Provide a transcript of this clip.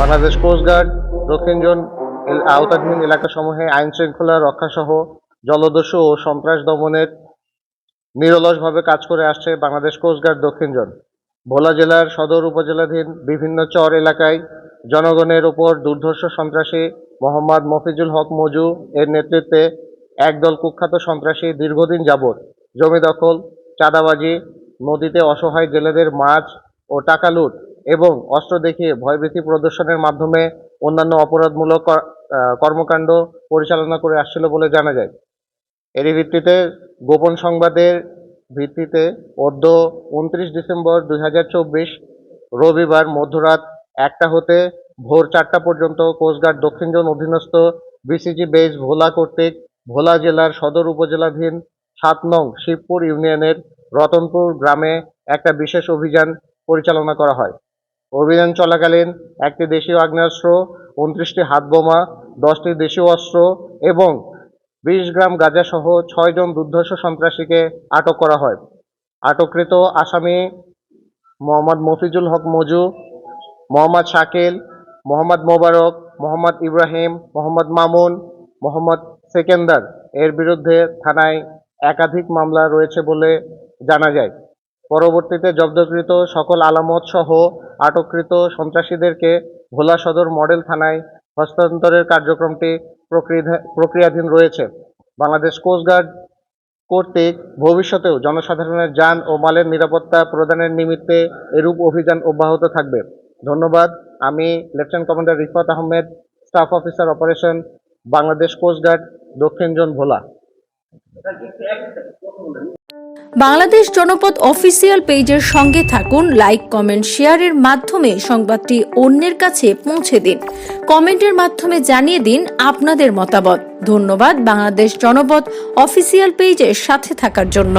Bangladesh coast guard দক্ষিণ zone আওতাধীন এলাকাসমূহে আইন শৃঙ্খলা রক্ষাসহ জলদস্যু ও সন্ত্রাস দমনের নিরলসভাবে কাজ করে আসছে বাংলাদেশ কোস্টগার্ড দক্ষিণ জোন। ভোলা জেলার সদর উপজেলাধীন বিভিন্ন চর এলাকায় জনগণের ওপর দুর্ধর্ষ সন্ত্রাসী মোহাম্মদ মফিজুল হক মজু এর নেতৃত্বে একদল কুখ্যাত সন্ত্রাসী দীর্ঘদিন যাবৎ জমি দখল, চাঁদাবাজি, নদীতে অসহায় জেলেদের মাছ ও টাকা লুট এবং অস্ত্র দেখিয়ে ভয়ভীতি প্রদর্শনের মাধ্যমে অন্যান্য অপরাধমূলক কর্মকাণ্ড পরিচালনা করে আসছিল বলে জানা যায়। এরই ভিত্তিতে গোপন সংবাদের ভিত্তিতে অদ্য উনত্রিশ ডিসেম্বর দুই হাজার চব্বিশ রবিবার মধ্যরাত একটা হতে ভোর চারটা পর্যন্ত কোস্টগার্ড দক্ষিণ জোন অধীনস্থ বিসিজি বেস ভোলা কর্তৃক ভোলা জেলার সদর উপজেলাধীন সাত নং শিবপুর ইউনিয়নের রতনপুর গ্রামে একটা বিশেষ অভিযান পরিচালনা করা হয়। অভিযান চলাকালীন একটি দেশীয় আগ্নেয়াস্ত্র, উনত্রিশটি হাতবোমা, দশটি দেশীয় অস্ত্র এবং বিশ গ্রাম গাঁজা সহ ছয়জন দুর্ধর্ষ সন্ত্রাসীকে আটক করা হয়। আটককৃত আসামি মোহাম্মদ মফিজুল হক মজু, মোহাম্মদ শাকিল, মোহাম্মদ মোবারক, মোহাম্মদ ইব্রাহিম, মোহাম্মদ মামুন, মোহাম্মদ সেকেন্দার। এর বিরুদ্ধে থানায় একাধিক মামলা রয়েছে বলে জানা যায়। পরবর্তীতে জব্দকৃত সকল আলামত সহ আটককৃত সন্ত্রাসীদেরকে ভোলা সদর মডেল থানায় হস্তান্তরের কার্যক্রমটি প্রক্রিয়া- প্রক্রিয়াধীন রয়েছে। বাংলাদেশ কোস্টগার্ড কর্তৃক ভবিষ্যতেও জনসাধারণের যান ও মালের নিরাপত্তা প্রদানের নিমিত্তে এরূপ অভিযান অব্যাহত থাকবে। ধন্যবাদ। আমি lieutenant commander Rifat Ahmed, staff officer operation, Bangladesh coast guard দক্ষিণ জোন ভোলা। বাংলাদেশ জনপদ অফিসিয়াল পেজের সঙ্গে থাকুন, লাইক, কমেন্ট, শেয়ারের মাধ্যমে সংবাদটি অন্যের কাছে পৌঁছে দিন। কমেন্টের মাধ্যমে জানিয়ে দিন আপনাদের মতামত। ধন্যবাদ বাংলাদেশ জনপদ অফিসিয়াল পেজের সাথে থাকার জন্য।